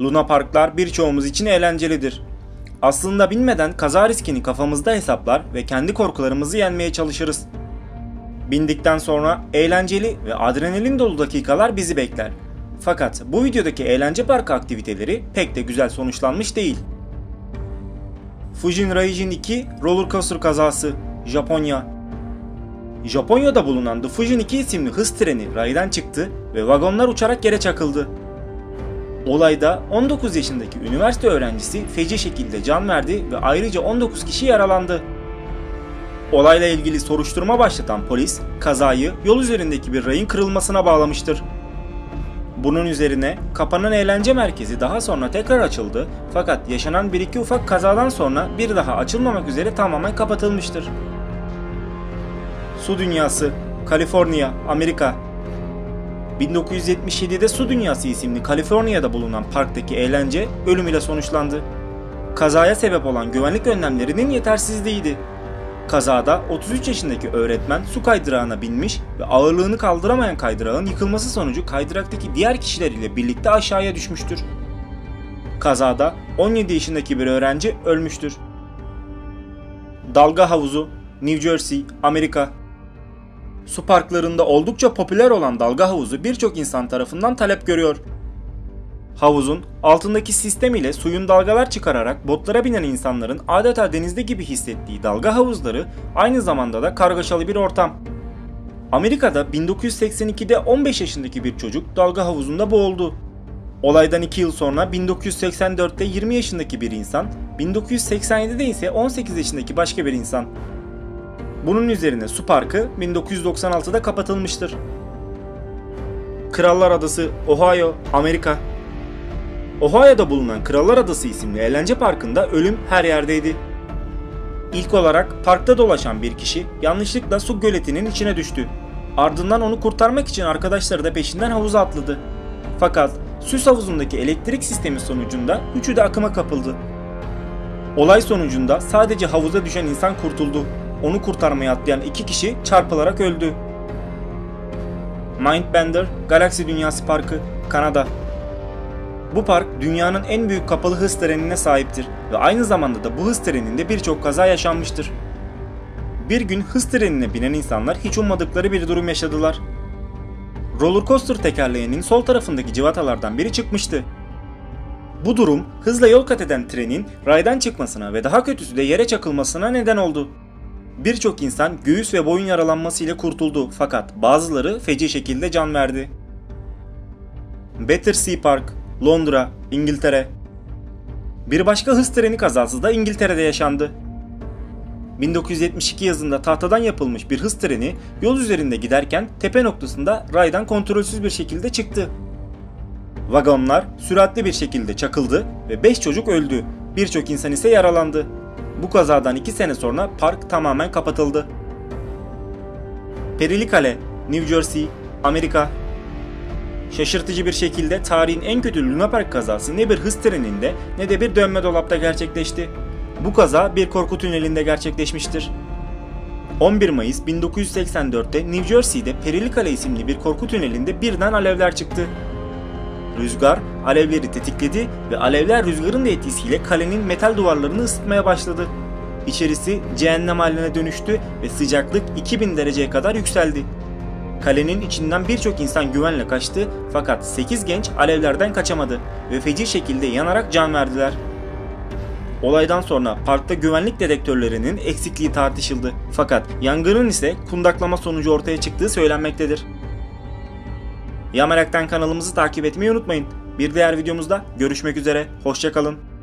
Luna Parklar birçoğumuz için eğlencelidir. Aslında bilmeden kaza riskini kafamızda hesaplar ve kendi korkularımızı yenmeye çalışırız. Bindikten sonra eğlenceli ve adrenalin dolu dakikalar bizi bekler. Fakat bu videodaki eğlence parkı aktiviteleri pek de güzel sonuçlanmış değil. Fujin Raijin 2 roller coaster kazası Japonya Japonya'da bulunan The Fujin 2 isimli hız treni raydan çıktı ve vagonlar uçarak yere çakıldı. Olayda 19 yaşındaki üniversite öğrencisi feci şekilde can verdi ve ayrıca 19 kişi yaralandı. Olayla ilgili soruşturma başlatan polis kazayı yol üzerindeki bir rayın kırılmasına bağlamıştır. Bunun üzerine kapanan eğlence merkezi daha sonra tekrar açıldı fakat yaşanan bir iki ufak kazadan sonra bir daha açılmamak üzere tamamen kapatılmıştır. Su Dünyası, Kaliforniya, Amerika 1977'de Su Dünyası isimli Kaliforniya'da bulunan parktaki eğlence ölüm ile sonuçlandı. Kazaya sebep olan güvenlik önlemlerinin yetersizliğiydi. Kazada 33 yaşındaki öğretmen su kaydırağına binmiş ve ağırlığını kaldıramayan kaydırağın yıkılması sonucu kaydıraktaki diğer kişiler ile birlikte aşağıya düşmüştür. Kazada 17 yaşındaki bir öğrenci ölmüştür. Dalga havuzu, New Jersey, Amerika Su parklarında oldukça popüler olan dalga havuzu birçok insan tarafından talep görüyor. Havuzun altındaki sistem ile suyun dalgalar çıkararak botlara binen insanların adeta denizde gibi hissettiği dalga havuzları aynı zamanda da kargaşalı bir ortam. Amerika'da 1982'de 15 yaşındaki bir çocuk dalga havuzunda boğuldu. Olaydan 2 yıl sonra 1984'te 20 yaşındaki bir insan, 1987'de ise 18 yaşındaki başka bir insan. Bunun üzerine su parkı 1996'da kapatılmıştır. Krallar Adası, Ohio, Amerika Ohio'da bulunan Krallar Adası isimli eğlence parkında ölüm her yerdeydi. İlk olarak parkta dolaşan bir kişi yanlışlıkla su göletinin içine düştü. Ardından onu kurtarmak için arkadaşları da peşinden havuza atladı. Fakat süs havuzundaki elektrik sistemi sonucunda üçü de akıma kapıldı. Olay sonucunda sadece havuza düşen insan kurtuldu. Onu kurtarmaya atlayan iki kişi çarpılarak öldü. Mindbender Galaksi Dünyası Parkı, Kanada bu park dünyanın en büyük kapalı hız trenine sahiptir ve aynı zamanda da bu hız treninde birçok kaza yaşanmıştır. Bir gün hız trenine binen insanlar hiç ummadıkları bir durum yaşadılar. Roller coaster tekerleğinin sol tarafındaki civatalardan biri çıkmıştı. Bu durum hızla yol kat eden trenin raydan çıkmasına ve daha kötüsü de yere çakılmasına neden oldu. Birçok insan göğüs ve boyun yaralanması ile kurtuldu fakat bazıları feci şekilde can verdi. Battersea Park, Londra, İngiltere Bir başka hız treni kazası da İngiltere'de yaşandı. 1972 yazında tahtadan yapılmış bir hız treni yol üzerinde giderken tepe noktasında raydan kontrolsüz bir şekilde çıktı. Vagonlar süratli bir şekilde çakıldı ve 5 çocuk öldü. Birçok insan ise yaralandı. Bu kazadan 2 sene sonra park tamamen kapatıldı. Perili Kale, New Jersey, Amerika Şaşırtıcı bir şekilde tarihin en kötü Luna Park kazası ne bir hız treninde ne de bir dönme dolapta gerçekleşti. Bu kaza bir korku tünelinde gerçekleşmiştir. 11 Mayıs 1984'te New Jersey'de Perili Kale isimli bir korku tünelinde birden alevler çıktı. Rüzgar alevleri tetikledi ve alevler rüzgarın da etkisiyle kalenin metal duvarlarını ısıtmaya başladı. İçerisi cehennem haline dönüştü ve sıcaklık 2000 dereceye kadar yükseldi. Kalenin içinden birçok insan güvenle kaçtı fakat 8 genç alevlerden kaçamadı ve feci şekilde yanarak can verdiler. Olaydan sonra parkta güvenlik dedektörlerinin eksikliği tartışıldı fakat yangının ise kundaklama sonucu ortaya çıktığı söylenmektedir. Yamerak'tan kanalımızı takip etmeyi unutmayın. Bir diğer videomuzda görüşmek üzere, hoşçakalın.